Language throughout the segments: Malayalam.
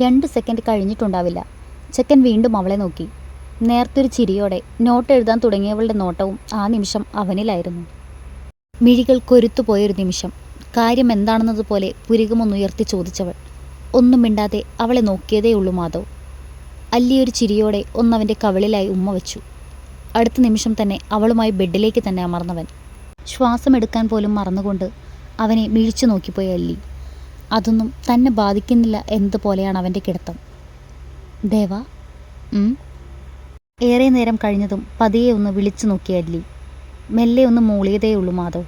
രണ്ട് സെക്കൻഡ് കഴിഞ്ഞിട്ടുണ്ടാവില്ല. ചെക്കൻ വീണ്ടും അവളെ നോക്കി. നേർത്തൊരു ചിരിയോടെ നോട്ട് എഴുതാൻ തുടങ്ങിയവളുടെ നോട്ടവും ആ നിമിഷം അവനിലായിരുന്നു. മിഴികൾ കൊരുത്തുപോയൊരു നിമിഷം. കാര്യം എന്താണെന്നതുപോലെ പുരികമൊന്നുയർത്തി ചോദിച്ചവൾ. ഒന്നും മിണ്ടാതെ അവളെ നോക്കിയതേയുള്ളൂ മാധവ്. അല്ലിയൊരു ചിരിയോടെ ഒന്നവന്റെ കവിളിലായി ഉമ്മ വച്ചു. അടുത്ത നിമിഷം തന്നെ അവളുമായി ബെഡിലേക്ക് തന്നെ അമർന്നവൻ. ശ്വാസമെടുക്കാൻ പോലും മറന്നുകൊണ്ട് അവനെ മിഴിച്ചു നോക്കിപ്പോയി അല്ലി. അതൊന്നും തന്നെ ബാധിക്കുന്നില്ല എന്നതുപോലെയാണ് അവന്റെ കിടത്തം. ദേവ. ഏറെ നേരം കഴിഞ്ഞതും പതിയെ ഒന്ന് വിളിച്ചു നോക്കിയ അല്ലി. മെല്ലെ ഒന്ന് മൂളിയതേയുള്ളൂ മാധവ്.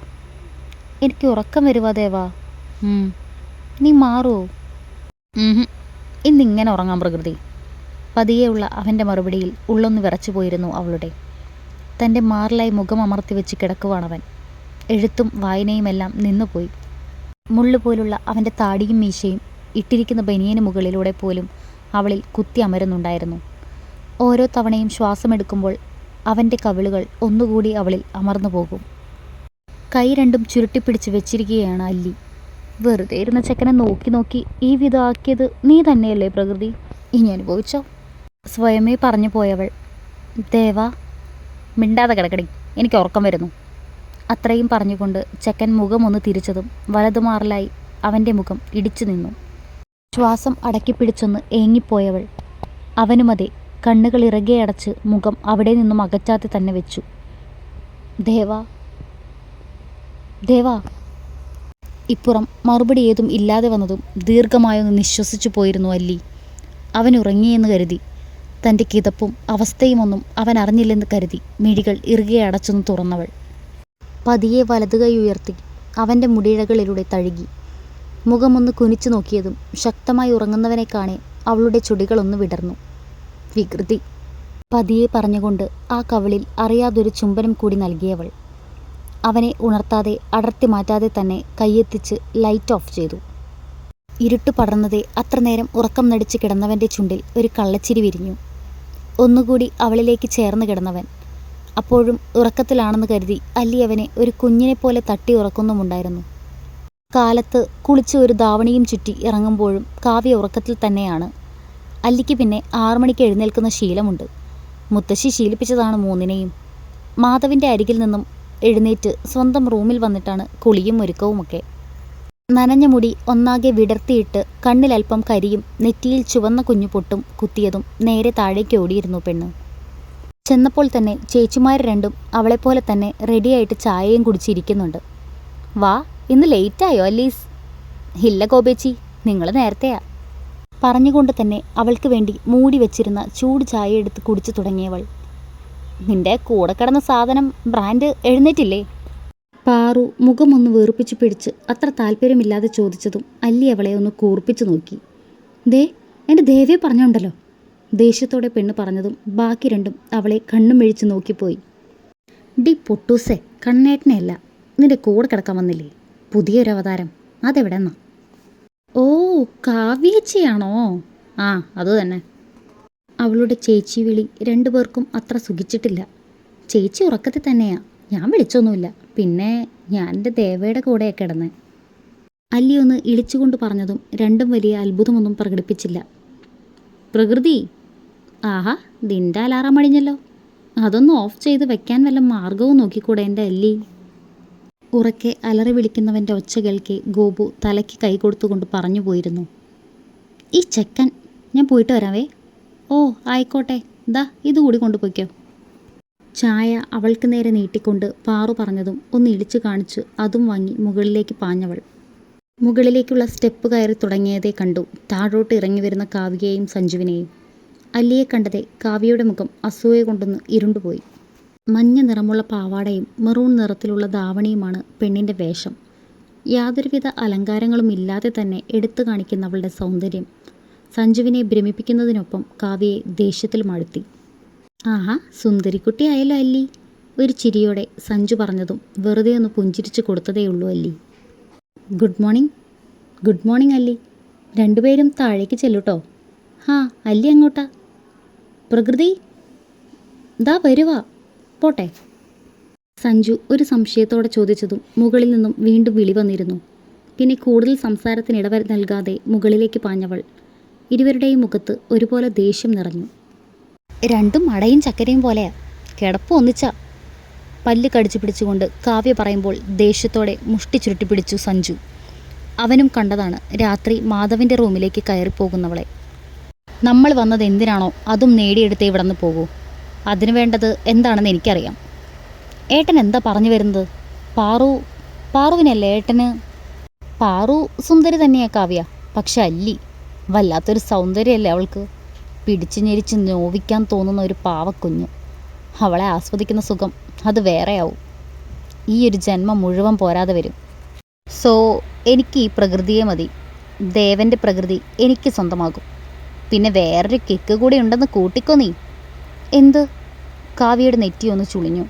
എനിക്ക് ഉറക്കം വരുവാ ദേവ. നീ മാറുമോ ഇന്നിങ്ങനെ ഉറങ്ങാം പ്രകൃതി. പതിയെയുള്ള അവന്റെ മറുപടിയിൽ ഉള്ളൊന്ന് വിറച്ചു പോയിരുന്നു അവളുടെ. തന്റെ മാറിലായി മുഖം അമർത്തി വെച്ച് കിടക്കുവാണവൻ. എഴുത്തും വായനയുമെല്ലാം നിന്നുപോയി. മുള്ളുപോലുള്ള അവന്റെ താടിയും മീശയും ഇട്ടിരിക്കുന്ന ബനിയന് മുകളിലൂടെ പോലും അവളിൽ കുത്തി അമരുന്നുണ്ടായിരുന്നു. ഓരോ തവണയും ശ്വാസമെടുക്കുമ്പോൾ അവന്റെ കവിളുകൾ ഒന്നുകൂടി അവളിൽ അമർന്നു പോകും. കൈ രണ്ടും ചുരുട്ടിപ്പിടിച്ച് വെച്ചിരിക്കുകയാണ് അല്ലി. വെറുതെ ഇരുന്ന ചെക്കനെ നോക്കി നോക്കി ഈ വിധമാക്കിയത് നീ തന്നെയല്ലേ പ്രകൃതി? ഇനി അനുഭവിച്ചോ? സ്വയമേ പറഞ്ഞു പോയവൾ ദേവാ മിണ്ടാതെ കിടക്കടി. എനിക്ക് ഉറക്കം വരുന്നു. അത്രയും പറഞ്ഞുകൊണ്ട് ചെക്കൻ മുഖം ഒന്ന് തിരിച്ചതും വലതുമാറലായി അവന്റെ മുഖം ഇടിച്ചു നിന്നു. ശ്വാസം അടക്കിപ്പിടിച്ചൊന്ന് ഏങ്ങിപ്പോയവൾ. അവനുമതെ കണ്ണുകൾ ഇറകെ അടച്ച് മുഖം അവിടെ നിന്നും അകറ്റാതെ തന്നെ വെച്ചു. ദേവാ ദേവാ. ഇപ്പുറം മറുപടി ഏതും ഇല്ലാതെ വന്നതും ദീർഘമായൊന്ന് നിശ്വസിച്ചു പോയിരുന്നു അല്ലി. അവൻ ഉറങ്ങിയെന്ന് കരുതി. തന്റെ കിതപ്പും അവസ്ഥയുമൊന്നും അവൻ അറിഞ്ഞില്ലെന്ന് കരുതി മിഴികൾ ഇറുകെ അടച്ചൊന്ന് തുറന്നവൾ. പതിയെ വലതുകൈ ഉയർത്തി അവന്റെ മുടിയിഴകളിലൂടെ തഴുകി. മുഖമൊന്ന് കുനിച്ചു നോക്കിയതും ശക്തമായി ഉറങ്ങുന്നവനെ കാണെ അവളുടെ ചുടികളൊന്ന് വിടർന്നു. വികൃതി. പതിയെ പറഞ്ഞുകൊണ്ട് ആ കവളിൽ അറിയാതൊരു ചുംബനം കൂടി നൽകിയവൾ അവനെ ഉണർത്താതെ അടർത്തി മാറ്റാതെ തന്നെ കയ്യെത്തിച്ച് ലൈറ്റ് ഓഫ് ചെയ്തു. ഇരുട്ട് പടർന്നതേ അത്ര നേരം ഉറക്കം നടിച്ച് കിടന്നവന്റെ ചുണ്ടിൽ ഒരു കള്ളച്ചിരി വിരിഞ്ഞു. ഒന്നുകൂടി അവളിലേക്ക് ചേർന്ന് കിടന്നവൻ അപ്പോഴും ഉറക്കത്തിലാണെന്ന് കരുതി അല്ലി അവനെ ഒരു കുഞ്ഞിനെപ്പോലെ തട്ടി ഉറക്കുന്നുമുണ്ടായിരുന്നു. കാലത്ത് കുളിച്ച് ഒരു ധാവണിയും ചുറ്റി ഇറങ്ങുമ്പോഴും കാവ്യ ഉറക്കത്തിൽ തന്നെയാണ്. അല്ലിക്ക് പിന്നെ ആറു മണിക്ക് എഴുന്നേൽക്കുന്ന ശീലമുണ്ട്. മുത്തശ്ശി ശീലിപ്പിച്ചതാണ് മൂന്നിനെയും. മാധവിന്റെ അരികിൽ നിന്നും എഴുന്നേറ്റ് സ്വന്തം റൂമിൽ വന്നിട്ടാണ് കുളിയും ഒരുക്കവുമൊക്കെ. നനഞ്ഞ മുടി ഒന്നാകെ വിടർത്തിയിട്ട് കണ്ണിലൽപ്പം കരിയും നെറ്റിയിൽ ചുവന്ന കുഞ്ഞു പൊട്ടും കുത്തിയതും നേരെ താഴേക്ക് ഓടിയിരുന്നു പെണ്ണ്. ചെന്നപ്പോൾ തന്നെ ചേച്ചിമാർ രണ്ടും അവളെപ്പോലെ തന്നെ റെഡിയായിട്ട് ചായയും കുടിച്ചിരിക്കുന്നുണ്ട്. വാ ഇന്ന് ലേറ്റായോ അല്ലീസ്? ഇല്ല ഗോപേച്ചി നിങ്ങൾ നേരത്തെയാ. പറഞ്ഞുകൊണ്ട് തന്നെ അവൾക്ക് വേണ്ടി മൂടി വെച്ചിരുന്ന ചൂട് ചായ എടുത്ത് കുടിച്ചു തുടങ്ങിയവൾ. നിന്റെ കൂടെ കിടന്ന സാധനം ബ്രാൻഡ് എഴുന്നേറ്റില്ലേ? പാറു മുഖമൊന്ന് വീർപ്പിച്ച് പിടിച്ച് അത്ര താല്പര്യമില്ലാതെ ചോദിച്ചതും അല്ലി അവളെ ഒന്ന് കൂർപ്പിച്ചു നോക്കി. ദേ എന്റെ ദേവിയെ പറഞ്ഞുണ്ടല്ലോ. ദേഷ്യത്തോടെ പെണ്ണ് പറഞ്ഞതും ബാക്കി രണ്ടും അവളെ കണ്ണും മെഴിച്ച് നോക്കിപ്പോയി. ഡി പൊട്ടൂസെ കണ്ണേട്ടനെയല്ല. നിന്റെ കൂടെ കിടക്കാൻ വന്നില്ലേ? പുതിയൊരു അവതാരം അതെവിടെന്നാ? ഓ കാവ്യേച്ചിയാണോ? ആ അത് തന്നെ. അവളുടെ ചേച്ചി വിളി രണ്ടുപേർക്കും അത്ര സുഖിച്ചിട്ടില്ല. ചേച്ചി ഉറക്കത്തിൽ തന്നെയാ. ഞാൻ വിളിച്ചൊന്നുമില്ല. പിന്നെ ഞാൻ എന്റെ ദേവയുടെ കൂടെയൊക്കെ കിടന്നേ. അല്ലി ഒന്ന് ഇളിച്ചുകൊണ്ട് പറഞ്ഞതും രണ്ടും വലിയ അത്ഭുതമൊന്നും പ്രകടിപ്പിച്ചില്ല. പ്രകൃതി ആഹാ നിന്റെ അലാറം അടിഞ്ഞല്ലോ അതൊന്ന് ഓഫ് ചെയ്ത് വെക്കാൻ വല്ല മാർഗവും നോക്കിക്കൂടെ എന്റെ അല്ലി? ഉറക്കെ അലറി വിളിക്കുന്നവന്റെ ഒച്ച കേൾക്കെ ഗോപു തലയ്ക്ക് കൈ കൊടുത്തുകൊണ്ട് പറഞ്ഞു പോയിരുന്നു. ഈ ചെക്കൻ ഞാൻ പോയിട്ട് വരാവേ. ഓ ആയിക്കോട്ടെ. ദാ ഇത് കൂടി കൊണ്ടുപോയിക്കോ. ചായ അവൾക്ക് നേരെ നീട്ടിക്കൊണ്ട് പാറു പറഞ്ഞതും ഒന്ന് ഇടിച്ചു കാണിച്ച് അതും വാങ്ങി മുകളിലേക്ക് പാഞ്ഞവൾ. മുകളിലേക്കുള്ള സ്റ്റെപ്പ് കയറി തുടങ്ങിയതേ കണ്ടു. താഴോട്ട് ഇറങ്ങി വരുന്ന കാവ്യയെയും സഞ്ജുവിനെയും. അല്ലിയെ കണ്ടതേ കാവ്യയുടെ മുഖം അസൂയ കൊണ്ടൊന്ന് ഇരുണ്ടുപോയി. മഞ്ഞ നിറമുള്ള പാവാടയും മെറൂൺ നിറത്തിലുള്ള ധാവണിയുമാണ് പെണ്ണിന്റെ വേഷം. യാതൊരുവിധ അലങ്കാരങ്ങളും ഇല്ലാതെ തന്നെ എടുത്തു കാണിക്കുന്ന അവളുടെ സൗന്ദര്യം. സഞ്ജുവിനെ ഭ്രമിപ്പിക്കുന്നതിനൊപ്പം കാവ്യയെ ദേഷ്യത്തിൽ മഴുത്തി. ആഹാ സുന്ദരിക്കുട്ടിയായല്ലോ അല്ലി ഒരു ചിരിയോടെ സഞ്ജു പറഞ്ഞതും വെറുതെ ഒന്ന് പുഞ്ചിരിച്ചു കൊടുത്തതേയുള്ളൂ അല്ലി ഗുഡ് മോർണിംഗ്. ഗുഡ് മോർണിംഗ് അല്ലി രണ്ടുപേരും താഴേക്ക് ചെല്ലൂട്ടോ ഹാ അല്ലി അങ്ങോട്ടാ. പ്രകൃതി. ദാ വരുവാ. പോട്ടെ. സഞ്ജു ഒരു സംശയത്തോടെ ചോദിച്ചതും മുകളിൽ നിന്നും വീണ്ടും വിളി വന്നിരുന്നു. പിന്നെ കൂടുതൽ സംസാരത്തിന് ഇടവര നൽകാതെ മുകളിലേക്ക് പാഞ്ഞവൾ ഇരുവരുടെയും മുഖത്ത് ഒരുപോലെ ദേഷ്യം നിറഞ്ഞു. രണ്ടും അടയും ചക്കരയും പോലെയാ കിടപ്പ് ഒന്നിച്ച. പല്ല് കടിച്ചു പിടിച്ചുകൊണ്ട് കാവ്യ പറയുമ്പോൾ ദേഷ്യത്തോടെ മുഷ്ടി ചുരുട്ടി പിടിച്ചു സഞ്ജു. അവനും കണ്ടതാണ് രാത്രി മാധവിന്റെ റൂമിലേക്ക് കയറിപ്പോകുന്നവളെ. നമ്മൾ വന്നത് എന്തിനാണോ അതും നേടിയെടുത്ത് ഇവിടെ നിന്ന് പോകൂ. അതിനു വേണ്ടത് എന്താണെന്ന് എനിക്കറിയാം. ഏട്ടൻ എന്താ പറഞ്ഞു വരുന്നത്? പാറു പാറുവിനല്ലേ ഏട്ടന്? പാറു സുന്ദരി തന്നെയാ കാവ്യ പക്ഷെ അല്ലി. വല്ലാത്തൊരു സൗന്ദര്യമല്ലേ അവൾക്ക്? പിടിച്ചു ഞെരിച്ച് നോവിക്കാൻ തോന്നുന്ന ഒരു പാവക്കുഞ്ഞ്. അവളെ ആസ്വദിക്കുന്ന സുഖം അത് വേറെയാവും. ഈ ഒരു ജന്മം മുഴുവൻ പോരാതെ വരും. സോ എനിക്ക് ഈ പ്രകൃതിയെ മതി. ദേവന്റെ പ്രകൃതി എനിക്ക് സ്വന്തമാകും. പിന്നെ വേറൊരു കിക്ക് കൂടി ഉണ്ടെന്ന് കൂട്ടിക്കോ നീ. എന്ത്? കാവ്യയുടെ നെറ്റി ഒന്ന് ചുളിഞ്ഞു.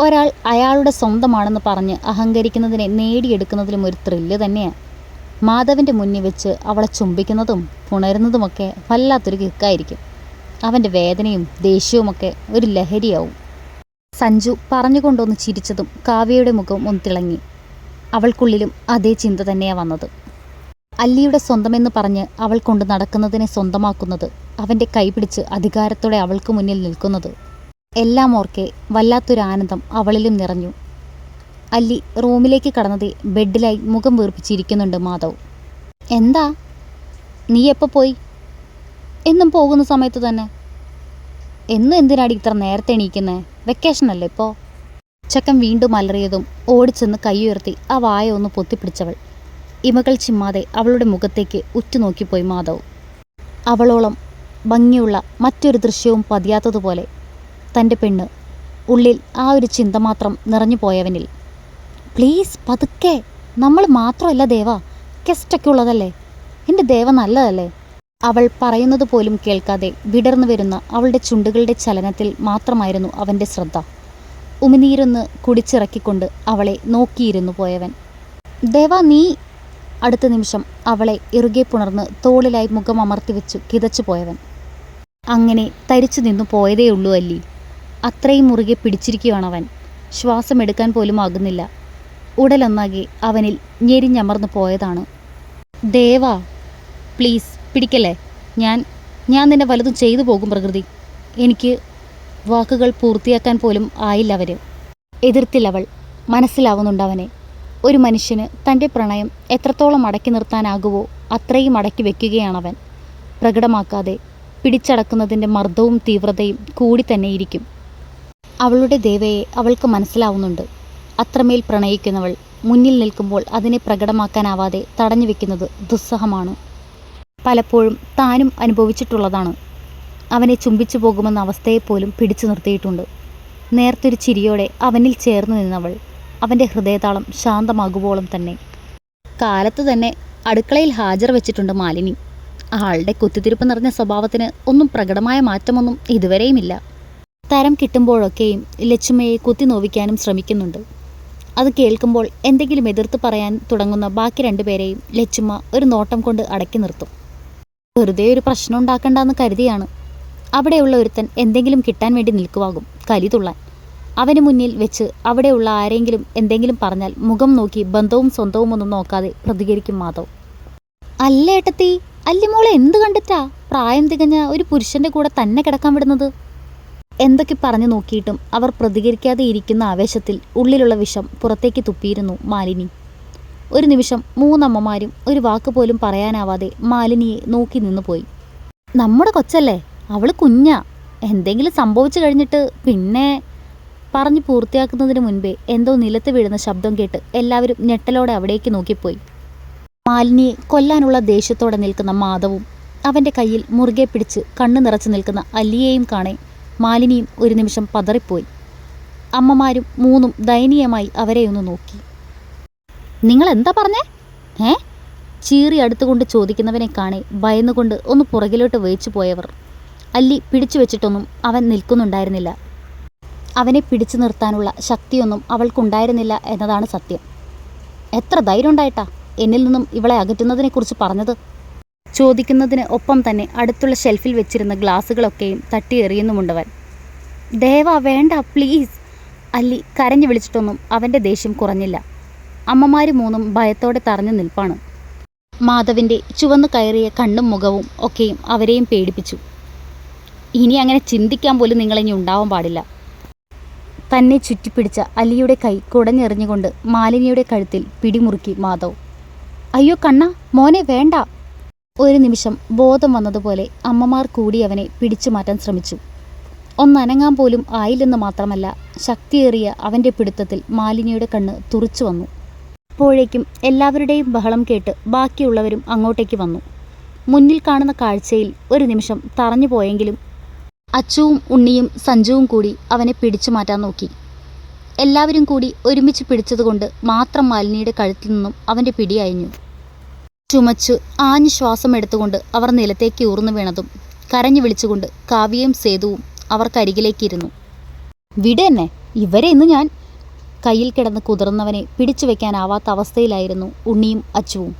ഒരാൾ അയാളുടെ സ്വന്തമാണെന്ന് പറഞ്ഞ് അഹങ്കരിക്കുന്നതിനെ നേടിയെടുക്കുന്നതിലും ഒരു ത്രില്ല് തന്നെയാണ് മാധവന്റെ മുന്നിൽ വെച്ച് അവളെ ചുംബിക്കുന്നതും പുണരുന്നതുമൊക്കെ വല്ലാത്തൊരു കിക്കായിരിക്കും. അവന്റെ വേദനയും ദേഷ്യവുമൊക്കെ ഒരു ലഹരിയാവും. സഞ്ജു പറഞ്ഞുകൊണ്ടൊന്ന് ചിരിച്ചതും കാവ്യയുടെ മുഖം ഒന്ന് തിളങ്ങി. അവൾക്കുള്ളിലും അതേ ചിന്ത തന്നെയാണ് വന്നത്. അല്ലിയുടെ സ്വന്തമെന്ന് പറഞ്ഞ് അവൾ കൊണ്ട് നടക്കുന്നതിനെ സ്വന്തമാക്കുന്നത് അവന്റെ കൈപിടിച്ച് അധികാരത്തോടെ അവൾക്ക് മുന്നിൽ നിൽക്കുന്നത്. എല്ലാം ഓർക്കെ വല്ലാത്തൊരു ആനന്ദം അവളിലും നിറഞ്ഞു. അല്ലി റൂമിലേക്ക് കടന്നതേ ബെഡിലായി മുഖം വീർപ്പിച്ചിരിക്കുന്നുണ്ട് മാധവ്. എന്താ? നീ എപ്പോൾ പോയി? എന്നും പോകുന്ന സമയത്ത് തന്നെ. എന്നും എന്തിനാടി ഇത്ര നേരത്തെ എണീക്കുന്നത് വെക്കേഷൻ അല്ലേ ഇപ്പോൾ ചക്കൻ വീണ്ടും അലറിയതും ഓടിച്ചെന്ന് കൈ ഉയർത്തി ആ വായ ഒന്ന് പൊത്തിപ്പിടിച്ചവൾ. ഇമകൾ ചിമ്മാതെ അവളുടെ മുഖത്തേക്ക് ഉറ്റുനോക്കിപ്പോയി മാധവ്. അവളോളം ഭംഗിയുള്ള മറ്റൊരു ദൃശ്യവും പതിയാത്തതുപോലെ തന്റെ പെണ്ണ് ഉള്ളിൽ ആ ഒരു ചിന്ത മാത്രം നിറഞ്ഞു പോയവനിൽ. പ്ലീസ് പതുക്കെ. നമ്മൾ മാത്രമല്ല ദേവ. ഗസ്റ്റൊക്കെ ഉള്ളതല്ലേ? എന്റെ ദേവ നല്ലതല്ലേ? അവൾ പറയുന്നത് പോലും കേൾക്കാതെ വിടർന്നു വരുന്ന അവളുടെ ചുണ്ടുകളുടെ ചലനത്തിൽ മാത്രമായിരുന്നു അവന്റെ ശ്രദ്ധ. ഉമിനീരൊന്ന് കുടിച്ചിറക്കിക്കൊണ്ട് അവളെ നോക്കിയിരുന്നു പോയവൻ. ദേവ നീ അടുത്ത നിമിഷം അവളെ ഇറുകെ പുണർന്ന് തോളിലായി മുഖം അമർത്തി വെച്ചു കിതച്ചു പോയവൻ. അങ്ങനെ തരിച്ചു നിന്നു പോയതേയുള്ളൂ അല്ലി. അത്രയും മുറുകെ പിടിച്ചിരിക്കുകയാണവൻ ശ്വാസമെടുക്കാൻ പോലും ആകുന്നില്ല. ഉടലൊന്നാകെ അവനിൽ ഞെരിഞ്ഞമർന്നു പോയതാണ്. ദേവാ പ്ലീസ് പിടിക്കല്ലേ? ഞാൻ ഞാൻ നിന്നെ വലുതും ചെയ്തു പോകും പ്രകൃതി. എനിക്ക് വാക്കുകൾ പൂർത്തിയാക്കാൻ പോലും ആയില്ല അവർ എതിർത്തില്ലവൾ മനസ്സിലാവുന്നുണ്ട് അവനെ ഒരു മനുഷ്യന് തന്റെ പ്രണയം എത്രത്തോളം അടക്കി നിർത്താനാകുവോ അത്രയും അടക്കി വയ്ക്കുകയാണവൻ പ്രകടമാക്കാതെ പിടിച്ചടക്കുന്നതിന്റെ മർദ്ദവും തീവ്രതയും കൂടി തന്നെ ഇരിക്കും. അവളുടെ ദേവയെ അവൾക്ക് മനസ്സിലാവുന്നുണ്ട്. അത്രമേൽ പ്രണയിക്കുന്നവൾ മുന്നിൽ നിൽക്കുമ്പോൾ അതിനെ പ്രകടമാക്കാനാവാതെ തടഞ്ഞു വെക്കുന്നത് ദുസ്സഹമാണ്. പലപ്പോഴും താനും അനുഭവിച്ചിട്ടുള്ളതാണ്. അവനെ ചുംബിച്ചു പോകുമെന്ന അവസ്ഥയെപ്പോലും പിടിച്ചു നിർത്തിയിട്ടുണ്ട്. നേർത്തൊരു ചിരിയോടെ അവനിൽ ചേർന്ന് നിന്നവൾ അവന്റെ ഹൃദയതാളം ശാന്തമാകുവോളം തന്നെ. കാലത്ത് തന്നെ അടുക്കളയിൽ ഹാജർ വെച്ചിട്ടുണ്ട് മാലിനി. ആളുടെ കുത്തിത്തിരിപ്പ് നിറഞ്ഞ സ്വഭാവത്തിന് ഒന്നും പ്രകടമായ മാറ്റമൊന്നും ഇതുവരെയുമില്ല. തരം കിട്ടുമ്പോഴൊക്കെയും ലച്ചുമയെ കുത്തി നോവിക്കാനും ശ്രമിക്കുന്നുണ്ട്. അത് കേൾക്കുമ്പോൾ എന്തെങ്കിലും എതിർത്ത് പറയാൻ തുടങ്ങുന്ന ബാക്കി രണ്ടുപേരെയും ലച്ചുമ്മ ഒരു നോട്ടം കൊണ്ട് അടക്കി നിർത്തും. വെറുതെ ഒരു പ്രശ്നം ഉണ്ടാക്കണ്ടെന്ന് കരുതിയാണ്. അവിടെയുള്ള ഒരുത്തൻ എന്തെങ്കിലും കിട്ടാൻ വേണ്ടി നിൽക്കുവാകും കലി തുള്ളാൻ. അവന് മുന്നിൽ വെച്ച് അവിടെയുള്ള ആരെങ്കിലും എന്തെങ്കിലും പറഞ്ഞാൽ മുഖം നോക്കി ബന്ധവും സ്വന്തവും ഒന്നും നോക്കാതെ പ്രതികരിക്കും മാധവ്. അല്ലേട്ടത്തി അല്ലിമോളെ എന്ത് കണ്ടിട്ടാ? പ്രായം തികഞ്ഞ ഒരു പുരുഷന്റെ കൂടെ തന്നെ കിടക്കാൻ വിടുന്നത്? എന്തൊക്കെ പറഞ്ഞു നോക്കിയിട്ടും അവർ പ്രതികരിക്കാതെ ഇരിക്കുന്ന ആവേശത്തിൽ ഉള്ളിലുള്ള വിഷം പുറത്തേക്ക് തുപ്പിയിരുന്നു മാലിനി. ഒരു നിമിഷം മൂന്നമ്മമാരും ഒരു വാക്ക് പോലും പറയാനാവാതെ മാലിനിയെ നോക്കി നിന്നു പോയി. നമ്മുടെ കൊച്ചല്ലേ? അവൾ കുഞ്ഞാ. എന്തെങ്കിലും സംഭവിച്ചു കഴിഞ്ഞിട്ട് പിന്നെ പറഞ്ഞു പൂർത്തിയാക്കുന്നതിന് മുൻപേ എന്തോ നിലത്ത് വീഴുന്ന ശബ്ദം കേട്ട് എല്ലാവരും ഞെട്ടലോടെ അവിടേക്ക് നോക്കിപ്പോയി. മാലിനിയെ കൊല്ലാനുള്ള ദേഷ്യത്തോടെ നിൽക്കുന്ന മാധവും അവന്റെ കയ്യിൽ മുറുകെ പിടിച്ച് കണ്ണു നിറച്ചു നിൽക്കുന്ന അല്ലിയെയും കാണെ മാലിനിയും ഒരു നിമിഷം പതറിപ്പോയി. അമ്മമാരും മൂന്നും ദയനീയമായി അവരെ ഒന്ന് നോക്കി. നിങ്ങൾ എന്താ പറഞ്ഞേ? ഏ? ചീറി അടുത്തുകൊണ്ട് ചോദിക്കുന്നവനെ കാണെ ഭയന്നുകൊണ്ട് ഒന്ന് പുറകിലോട്ട് വേച്ചു പോയവർ. അല്ലി പിടിച്ചു വെച്ചിട്ടൊന്നും അവൻ നിൽക്കുന്നുണ്ടായിരുന്നില്ല. അവനെ പിടിച്ചു നിർത്താനുള്ള ശക്തിയൊന്നും അവൾക്കുണ്ടായിരുന്നില്ല എന്നതാണ് സത്യം. എത്ര ധൈര്യം ഉണ്ടായിട്ടാ എന്നിൽ നിന്നും ഇവളെ അകറ്റുന്നതിനെക്കുറിച്ച് പറഞ്ഞത്? ചോദിക്കുന്നതിന് ഒപ്പം തന്നെ അടുത്തുള്ള ഷെൽഫിൽ വെച്ചിരുന്ന ഗ്ലാസ്സുകളൊക്കെയും തട്ടിയെറിയുന്നുമുണ്ടവൻ. ദേവ വേണ്ട പ്ലീസ്. അല്ലി കരഞ്ഞു വിളിച്ചിട്ടൊന്നും അവന്റെ ദേഷ്യം കുറഞ്ഞില്ല. അമ്മമാര് മൂന്നും ഭയത്തോടെ തറഞ്ഞു നിൽപ്പാണ്. മാധവിന്റെ ചുവന്നു കയറിയ കണ്ണും മുഖവും ഒക്കെയും അവരെയും പേടിപ്പിച്ചു. ഇനി അങ്ങനെ ചിന്തിക്കാൻ പോലും നിങ്ങളിനി ഉണ്ടാവാൻ പാടില്ല. തന്നെ ചുറ്റിപ്പിടിച്ച അലിയുടെ കൈ കുടഞ്ഞെറിഞ്ഞുകൊണ്ട് മാലിനിയുടെ കഴുത്തിൽ പിടിമുറുക്കി മാധവ്. അയ്യോ കണ്ണ മോനെ വേണ്ട. ഒരു നിമിഷം ബോധം വന്നതുപോലെ അമ്മമാർ കൂടി അവനെ പിടിച്ചു മാറ്റാൻ ശ്രമിച്ചു. ഒന്നനങ്ങാൻ പോലും ആയില്ലെന്ന് മാത്രമല്ല ശക്തിയേറിയ അവന്റെ പിടുത്തത്തിൽ മാലിനിയുടെ കണ്ണ് തുറച്ചു വന്നു. അപ്പോഴേക്കും എല്ലാവരുടെയും ബഹളം കേട്ട് ബാക്കിയുള്ളവരും അങ്ങോട്ടേക്ക് വന്നു. മുന്നിൽ കാണുന്ന കാഴ്ചയിൽ ഒരു നിമിഷം തറഞ്ഞു പോയെങ്കിലും അച്ചുവും ഉണ്ണിയും സഞ്ജുവും കൂടി അവനെ പിടിച്ചു മാറ്റാൻ നോക്കി. എല്ലാവരും കൂടി ഒരുമിച്ച് പിടിച്ചതുകൊണ്ട് മാത്രം മാലിനിയുടെ കഴുത്തിൽ നിന്നും അവന്റെ പിടി അയഞ്ഞു. ചുമച്ച് ആഞ്ഞു ശ്വാസം എടുത്തുകൊണ്ട് അവർ നിലത്തേക്ക് ഊർന്നു വീണതും കരഞ്ഞു വിളിച്ചുകൊണ്ട് കാവ്യയും സേതുവും അവർക്കരികിലേക്കിരുന്നു. വിട് എന്നെ ഇവരെ ഇന്ന് ഞാൻ കയ്യിൽ കിടന്ന് കുതിർന്നവനെ പിടിച്ചു വെക്കാനാവാത്ത അവസ്ഥയിലായിരുന്നു ഉണ്ണിയും അച്ചുവും.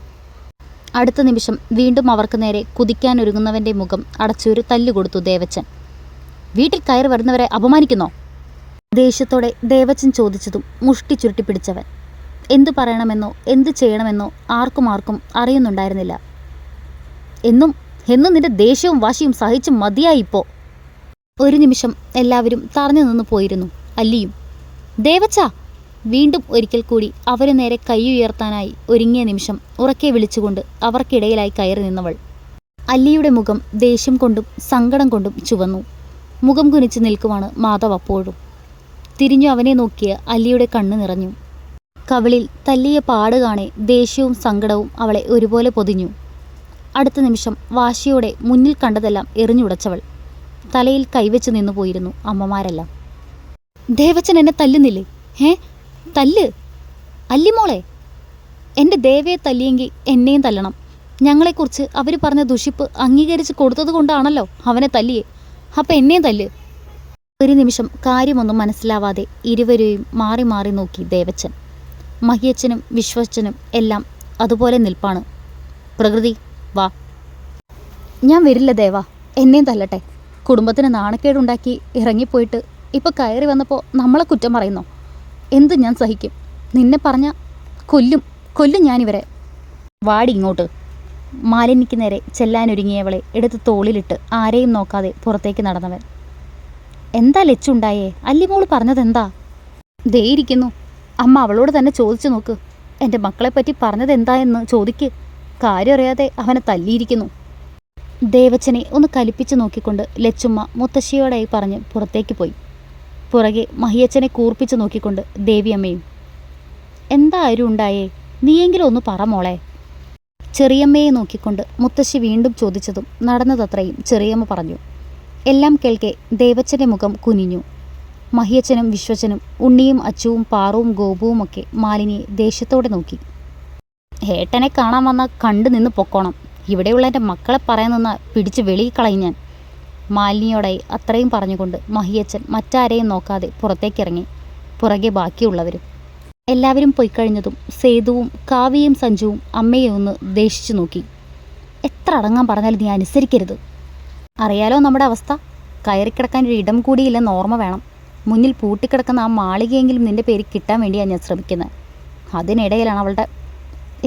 അടുത്ത നിമിഷം വീണ്ടും അവർക്ക് നേരെ കുതിക്കാനൊരുങ്ങുന്നവന്റെ മുഖം അടച്ചൊരു തല്ലുകൊടുത്തു ദേവച്ചൻ. വീട്ടിൽ കയറി വരുന്നവരെ അപമാനിക്കുന്നോ? ദേഷ്യത്തോടെ ദേവച്ചൻ ചോദിച്ചതും മുഷ്ടി ചുരുട്ടി പിടിച്ചവൻ. എന്തു പറയണമെന്നോ എന്തു ചെയ്യണമെന്നോ ആർക്കും ആർക്കും അറിയുന്നുണ്ടായിരുന്നില്ല. എന്നും എന്നും നിന്റെ ദേഷ്യവും വാശിയും സഹിച്ച് മതിയായി ഇപ്പോൾ ഒരു നിമിഷം എല്ലാവരും തറഞ്ഞു നിന്ന് പോയിരുന്നു അല്ലിയും. ദേവച്ച! വീണ്ടും ഒരിക്കൽ കൂടി അവരെ നേരെ കൈ ഉയർത്താനായി ഒരുങ്ങിയ നിമിഷം ഉറക്കെ വിളിച്ചുകൊണ്ട് അവർക്കിടയിലായി കയറി നിന്നവൾ. അല്ലിയുടെ മുഖം ദേഷ്യം കൊണ്ടും സങ്കടം കൊണ്ടും ചുവന്നു. മുഖം കുനിച്ച് നിൽക്കുവാണ് മാധവ് അപ്പോഴും. തിരിഞ്ഞു അവനെ നോക്കിയ അല്ലിയുടെ കണ്ണ് നിറഞ്ഞു. കവിളിൽ തല്ലിയ പാട് കാണെ ദേഷ്യവും സങ്കടവും അവളെ ഒരുപോലെ പൊതിഞ്ഞു. അടുത്ത നിമിഷം വാശിയോടെ മുന്നിൽ കണ്ടതെല്ലാം എറിഞ്ഞുടച്ചവൾ. തലയിൽ കൈവച്ച് നിന്നു പോയിരുന്നു അമ്മമാരെല്ലാം. ദേവച്ചൻ എന്നെ തല്ലുന്നില്ലേ? ഏ തല്ല്? അല്ലിമോളെ എന്റെ ദേവയെ തല്ലിയെങ്കിൽ എന്നെയും തല്ലണം. ഞങ്ങളെക്കുറിച്ച് അവർ പറഞ്ഞ ദുഷിപ്പ് അംഗീകരിച്ച് കൊടുത്തത് കൊണ്ടാണല്ലോ അവനെ തല്ലിയേ. അപ്പം എന്നെ തല്ല്. ഒരു നിമിഷം കാര്യമൊന്നും മനസ്സിലാവാതെ ഇരുവരെയും മാറി മാറി നോക്കി ദേവച്ചൻ. മഹിയച്ചനും വിശ്വച്ചനും എല്ലാം അതുപോലെ നിൽപ്പാണ്. പ്രകൃതി വാ. ഞാൻ വരില്ല ദേവ എന്നെയും തല്ലട്ടെ. കുടുംബത്തിന് നാണക്കേടുണ്ടാക്കി ഇറങ്ങിപ്പോയിട്ട് ഇപ്പോൾ കയറി വന്നപ്പോൾ നമ്മളെ കുറ്റം പറയുന്നോ? എന്ത് ഞാൻ സഹിക്കും? നിന്നെ പറഞ്ഞ കൊല്ലും കൊല്ലും ഞാനിവരെ. വാടി ഇങ്ങോട്ട്. മാലിന്യക്ക് നേരെ ചെല്ലാനൊരുങ്ങിയവളെ എടുത്ത് തോളിലിട്ട് ആരെയും നോക്കാതെ പുറത്തേക്ക് നടന്നവൻ. എന്താ ലച്ചുണ്ടായേ? അല്ലിമോൾ പറഞ്ഞതെന്താ? ദേ ഇരിക്കുന്നു. അമ്മ അവളോട് തന്നെ ചോദിച്ചു നോക്ക്. എന്റെ മക്കളെപ്പറ്റി പറഞ്ഞത് എന്താ എന്ന് ചോദിക്ക്. കാര്യം അറിയാതെ അവനെ തല്ലിയിരിക്കുന്നു. ദേവച്ചനെ ഒന്ന് കലിപ്പിച്ചു നോക്കിക്കൊണ്ട് ലച്ചുമ്മ മുത്തശ്ശിയോടായി പറഞ്ഞ് പുറത്തേക്ക് പോയി. പുറകെ മഹിയച്ചനെ കൂർപ്പിച്ചു നോക്കിക്കൊണ്ട് ദേവിയമ്മയും എന്താ ആരും ഉണ്ടായേ? നീയെങ്കിലും ഒന്ന് പറ മോളെ. ചെറിയമ്മയെ നോക്കിക്കൊണ്ട് മുത്തശ്ശി വീണ്ടും ചോദിച്ചതും നടന്നതത്രയും ചെറിയമ്മ പറഞ്ഞു എല്ലാം കേൾക്കെ ദേവച്ചന്റെ മുഖം കുനിഞ്ഞു. മഹിയച്ചനും വിശ്വച്ചനും ഉണ്ണിയും അച്ചുവും പാറുവും ഗോപുവും ഒക്കെ മാലിനിയെ ദേഷ്യത്തോടെ നോക്കി. ഏട്ടനെ കാണാൻ വന്ന കണ്ടു നിന്ന് പൊക്കോണം. ഇവിടെയുള്ള എന്റെ മക്കളെ പറയാൻ നിന്ന പിടിച്ച് വെളിയിൽ കളയും ഞാൻ. മാലിനിയോടായി അത്രയും പറഞ്ഞുകൊണ്ട് മഹിയച്ചൻ മറ്റാരെയും നോക്കാതെ പുറത്തേക്കിറങ്ങി. പുറകെ ബാക്കിയുള്ളവരും എല്ലാവരും പോയി കഴിഞ്ഞതും സേതുവും കാവ്യയും സഞ്ജുവും അമ്മയെ ഒന്ന് ദേഷിച്ചു നോക്കി. എത്ര അടങ്ങാൻ പറഞ്ഞാലും നീ അനുസരിക്കരുത്. അറിയാലോ നമ്മുടെ അവസ്ഥ? കയറിക്കിടക്കാൻ ഒരു ഇടം കൂടിയില്ലെന്ന് ഓർമ്മ വേണം. മുന്നിൽ പൂട്ടിക്കിടക്കുന്ന ആ മാളികയെങ്കിലും നിന്റെ പേര് കിട്ടാൻ വേണ്ടിയാണ് ഞാൻ ശ്രമിക്കുന്നത്. അതിനിടയിലാണ് അവളുടെ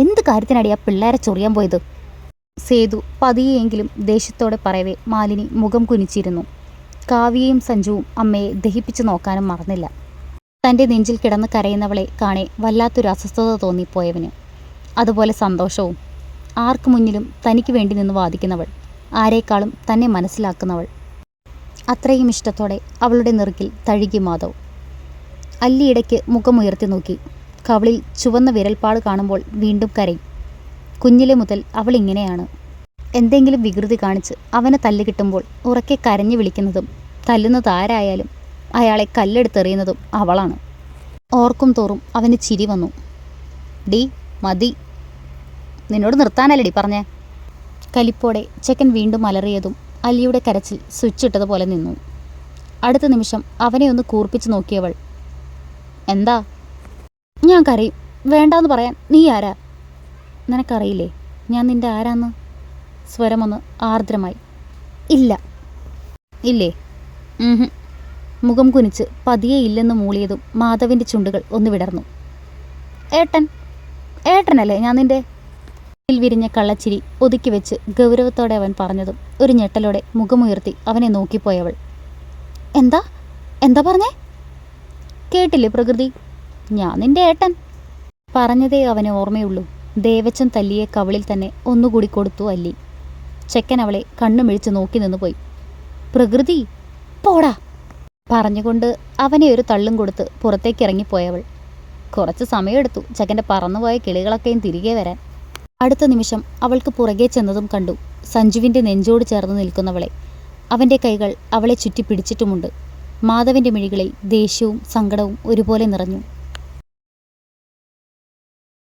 എന്ത് കാര്യത്തിനടി ആ പിള്ളേരെ ചൊറിയാൻ പോയത്? സേതു പതിയെങ്കിലും ദേഷ്യത്തോടെ പറയവേ മാലിനി മുഖം കുനിച്ചിരുന്നു. കാവ്യയും സഞ്ജുവും അമ്മയെ ദഹിപ്പിച്ചു നോക്കാനും മറന്നില്ല. തന്റെ നെഞ്ചിൽ കിടന്ന് കരയുന്നവളെ കാണെ വല്ലാത്തൊരു അസ്വസ്ഥത തോന്നിപ്പോയവന്. അതുപോലെ സന്തോഷവും. ആർക്കു മുന്നിലും തനിക്ക് വേണ്ടി നിന്ന് വാദിക്കുന്നവൾ. ആരേക്കാളും തന്നെ മനസ്സിലാക്കുന്നവൾ. അത്രയും ഇഷ്ടത്തോടെ അവളുടെ നെറുകിൽ തഴുകി മാധവ്. അല്ലിയിടയ്ക്ക് മുഖമുയർത്തി നോക്കി. കവളിൽ ചുവന്ന വിരൽപ്പാട് കാണുമ്പോൾ വീണ്ടും കരയും. കുഞ്ഞിലെ മുതൽ അവൾ ഇങ്ങനെയാണ്. എന്തെങ്കിലും വികൃതി കാണിച്ച് അവനെ തല്ല് കിട്ടുമ്പോൾ ഉറക്കെ കരഞ്ഞു വിളിക്കുന്നതും തല്ലുന്നത് ആരായാലും അയാളെ കല്ലെടുത്തെറിയുന്നതും അവളാണ്. ഓർക്കും തോറും അവന് ചിരി വന്നു. ഡി മതി. നിന്നോട് നിർത്താനല്ലേടി പറഞ്ഞേ? കലിപ്പോടെ ചെക്കൻ വീണ്ടും അലറിയതും അലിയുടെ കരച്ചിൽ സ്വിച്ചിട്ടതുപോലെ നിന്നു. അടുത്ത നിമിഷം അവനെ ഒന്ന് കൂർപ്പിച്ച് നോക്കിയവൾ എന്താ? ഞാൻ കരയും. വേണ്ടാന്ന് പറയാൻ നീ ആരാ? നിനക്കറിയില്ലേ ഞാൻ നിന്റെ ആരാന്ന്? സ്വരമൊന്ന് ആർദ്രമായി. ഇല്ല. ഇല്ലേ. മുഖം കുനിച്ച് പതിയെ ഇല്ലെന്ന് മൂളിയതും മാധവിന്റെ ചുണ്ടുകൾ ഒന്ന് വിടർന്നു. ഏട്ടൻ ഏട്ടനല്ലേ ഞാൻ നിന്റെ? വിരിഞ്ഞ കള്ളച്ചിരി ഒതുക്കി വെച്ച് ഗൗരവത്തോടെ അവൻ പറഞ്ഞതും ഒരു ഞെട്ടലോടെ മുഖമുയർത്തി അവനെ നോക്കിപ്പോയവൾ. എന്താ? എന്താ പറഞ്ഞേ? കേട്ടില്ലേ പ്രകൃതി? ഞാൻ നിന്റെ ഏട്ടൻ. പറഞ്ഞതേ അവന് ഓർമ്മയുള്ളൂ. ദേവച്ചൻ തല്ലിയെ കവളിൽ തന്നെ ഒന്നുകൂടി കൊടുത്തു അല്ലി. ചെക്കൻ അവളെ കണ്ണുമിഴിച്ച് നോക്കി നിന്നുപോയി. പ്രകൃതി പോടാ. പറഞ്ഞുകൊണ്ട് അവനെ ഒരു തള്ളും കൊടുത്ത് പുറത്തേക്ക് ഇറങ്ങിപ്പോയവൾ. കുറച്ച് സമയമെടുത്തു ചെക്കന്റെ പറന്നുപോയ കിളികളൊക്കെയും തിരികെ വരാൻ. അടുത്ത നിമിഷം അവൾക്ക് പുറകെ ചെന്നതും കണ്ടു സഞ്ജുവിന്റെ നെഞ്ചോട് ചേർന്ന് നിൽക്കുന്നവളെ. അവന്റെ കൈകൾ അവളെ ചുറ്റി പിടിച്ചിട്ടുമുണ്ട്. മാധവന്റെ മിഴികളിൽ ദേഷ്യവും സങ്കടവും ഒരുപോലെ നിറഞ്ഞു.